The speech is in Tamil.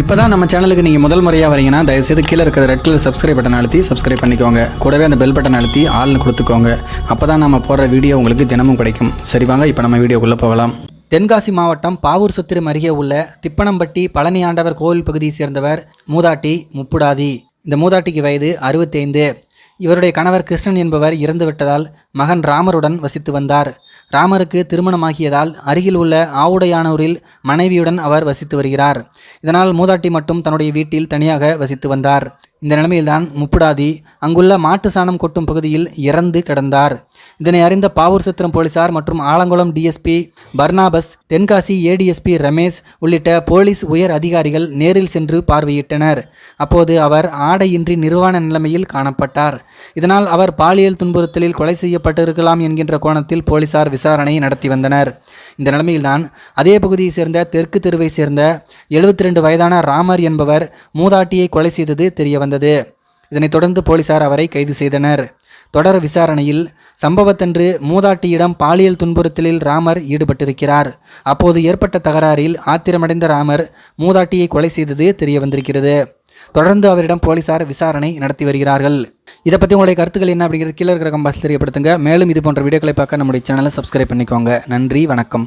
இப்போ தான் நம்ம சேனலுக்கு நீங்கள் முதல் முறையாக வரீங்கன்னா தயவுசெய்து கீழே இருக்கிற ரெட் கலர் சப்ஸ்கிரைப் பட்டன் அழுத்தி சப்ஸ்கிரைப் பண்ணிக்கோங்க. கூடவே அந்த பெல் பட்டன் அழுத்தி ஆள்னு கொடுத்துக்கோங்க. அப்போ தான் நம்ம போடுற வீடியோ உங்களுக்கு தினமும் கிடைக்கும். சரி வாங்க இப்போ நம்ம வீடியோக்குள்ளே போகலாம். தென்காசி மாவட்டம் பாவூர் சத்திரம் அருகே உள்ள திப்பனம்பட்டி பழனி ஆண்டவர் கோவில் பகுதியை சேர்ந்தவர் மூதாட்டி முப்புடாதி. இந்த மூதாட்டிக்கு வயது அறுபத்தைந்து. இவருடைய கணவர் கிருஷ்ணன் என்பவர் இறந்துவிட்டதால் மகன் ராமருடன் வசித்து வந்தார். ராமருக்கு திருமணமாகியதால் அருகில் உள்ள ஆவுடையானூரில் மனைவியுடன் அவர் வசித்து வருகிறார். இதனால் மூதாட்டி மட்டும் தன்னுடைய வீட்டில் தனியாக வசித்து வந்தார். இந்த நிலைமையில்தான் முப்புடாதி அங்குள்ள மாட்டு சாணம் கொட்டும் பகுதியில் இறந்து கிடந்தார். இதனை அறிந்த பாவூர் சத்திரம் போலீசார் மற்றும் Alangulam DSP Barnabas Tenkasi ADSP Ramesh உள்ளிட்ட போலீஸ் உயர் அதிகாரிகள் நேரில் சென்று பார்வையிட்டனர். அப்போது அவர் ஆடையின்றி நிர்வாண நிலைமையில் காணப்பட்டார். இதனால் அவர் பாலியல் துன்புறுத்தலில் கொலை செய்யப்பட்டிருக்கலாம் என்கின்ற கோணத்தில் போலீசார் விசாரணை நடத்தி வந்தனர். இந்த நிலைமையில்தான் அதே பகுதியைச் சேர்ந்த தெற்கு தெருவை சேர்ந்த எழுபத்தி ரெண்டு வயதான ராமர் என்பவர் மூதாட்டியை கொலை செய்தது தெரிய இருந்தது. இதனைத் தொடர்ந்து போலீசார் அவரை கைது செய்தனர். தொடர் விசாரணையில் சம்பவத்தன்று மூதாட்டியிடம் பாலியல் துன்புறுத்தலில் ராமர் ஈடுபட்டிருக்கிறார். அப்போது ஏற்பட்ட தகராறில் ஆத்திரமடைந்த ராமர் மூதாட்டியை கொலை செய்தது தெரிய வந்திருக்கிறது தொடர்ந்து அவரிடம் போலீசார் விசாரணை நடத்தி வருகிறார்கள். இதை பற்றி உங்களுடைய கருத்துக்கள் என்ன அப்படிங்கிறது கீழே இருக்கிற கம்பாஸ் தெரியப்படுத்துங்க. மேலும் இது போன்ற வீடியோக்களை பார்க்க நம்முடைய சேனலை சப்ஸ்கிரைப் பண்ணிக்கோங்க. நன்றி வணக்கம்.